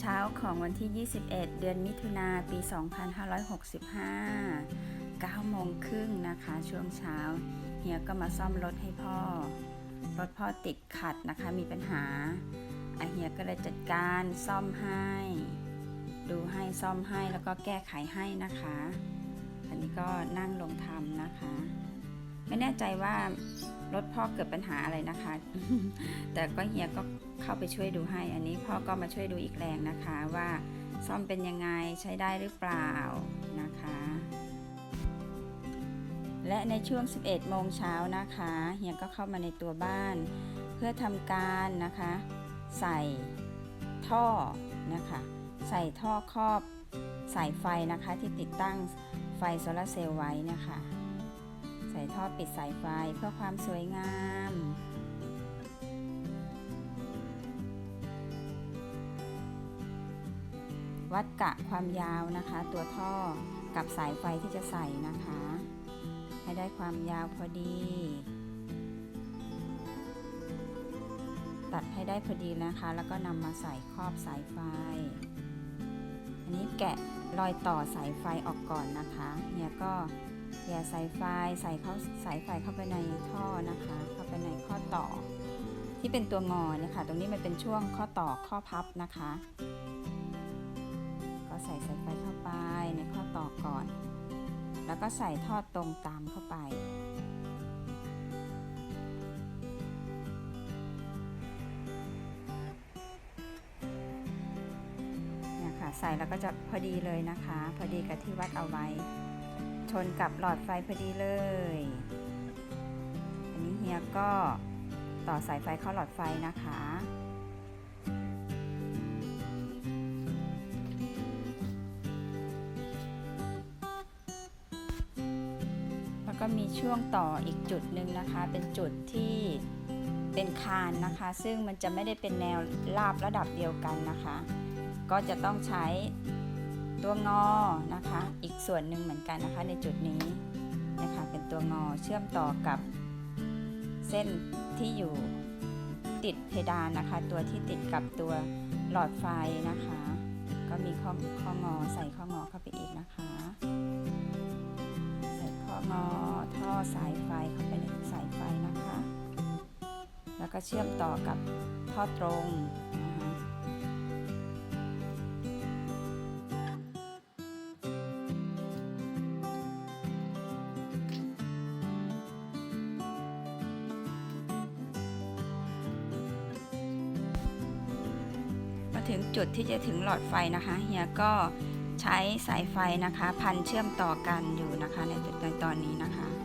เช้าของวันที่ 21 เดือนมิถุนาปี 2565 9โมงครึ่งนะคะ ช่วงเช้า เฮียก็มาซ่อมรถให้พ่อ รถพ่อติดขัดนะคะ มีปัญหาอาเฮียก็เลยจัดการซ่อมให้ ดูให้ซ่อมให้แล้วก็แก้ไขให้นะคะ อันนี้ก็นั่งลงทำนะคะ ไม่แน่ใจว่ารถพ่อเกิดปัญหาอะไรนะคะ แต่ก็เฮียก็เข้าไปช่วยดูให้ อันนี้พ่อก็มาช่วยดูอีกแรงนะคะว่าซ่อมเป็นยังไงใช้ได้หรือเปล่านะคะ และในช่วง 11 โมงเช้านะคะเฮียก็เข้ามาในตัวบ้าน เพื่อทำการนะคะ ใส่ท่อนะคะ ใส่ท่อครอบสายไฟนะคะที่ติดตั้งไฟโซลาร์เซลล์ไว้นะคะ ใส่ท่อปิดสายไฟเพื่อความสวยงามวัดกะความยาวนะคะ ตัวท่อกับสายไฟที่จะใส่นะคะ ให้ได้ความยาวพอดี ตัดให้ได้พอดีนะคะ แล้วก็นำมาใส่ครอบสายไฟ อันนี้แกะรอยต่อสายไฟออกก่อนนะคะ เนี่ยก็ แย่สายไฟใส่เข้าสายไฟเข้าไปในท่อนะคะ เข้าไปในข้อต่อ ที่เป็นตัวงอเนี่ยค่ะ ตรงนี้มันเป็นช่วงข้อต่อข้อพับนะคะ ก็ใส่สายไฟเข้าไปในข้อต่อก่อน แล้วก็ใส่ท่อตรงตามเข้าไปเนี่ยค่ะใส่แล้วก็จะพอดีเลยนะคะ พอดีกับที่วัดเอาไว้ ชนกับหลอดไฟพอดีเลย อันนี้เฮียก็ต่อสายไฟเข้าหลอดไฟนะคะแล้วก็มีช่วงต่ออีกจุดหนึ่งนะคะ เป็นจุดที่เป็นคานนะคะ ซึ่งมันจะไม่ได้เป็นแนวราบระดับเดียวกันนะคะ ก็จะต้องใช้ ตัวงอนะคะ อีกส่วนหนึ่งเหมือนกันนะคะในจุดนี้นะคะเป็นตัวงอเชื่อมต่อกับเส้นที่อยู่ติดเพดานนะคะ ตัวที่ติดกับตัวหลอดไฟนะคะ ก็มีข้อข้องอใส่ข้องอเข้าไปอีกนะคะ ใส่ข้องอท่อสายไฟเข้าไปในสายไฟนะคะ แล้วก็เชื่อมต่อกับท่อตรง ถึงจุดที่จะถึงหลอดไฟนะคะเฮียก็ใช้สายไฟนะคะ พันเชื่อมต่อกันอยู่นะคะในจุดในตอนนี้นะคะ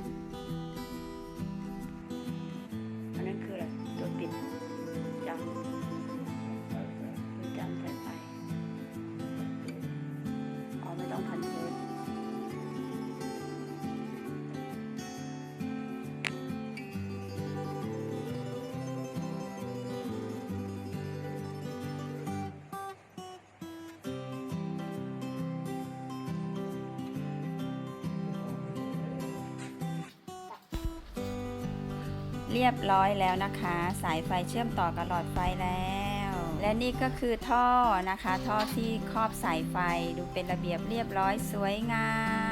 เรียบร้อยแล้วนะคะ สายไฟเชื่อมต่อกับหลอดไฟแล้ว และนี่ก็คือท่อนะคะ ท่อที่ครอบสายไฟดูเป็นระเบียบเรียบร้อยสวยงาม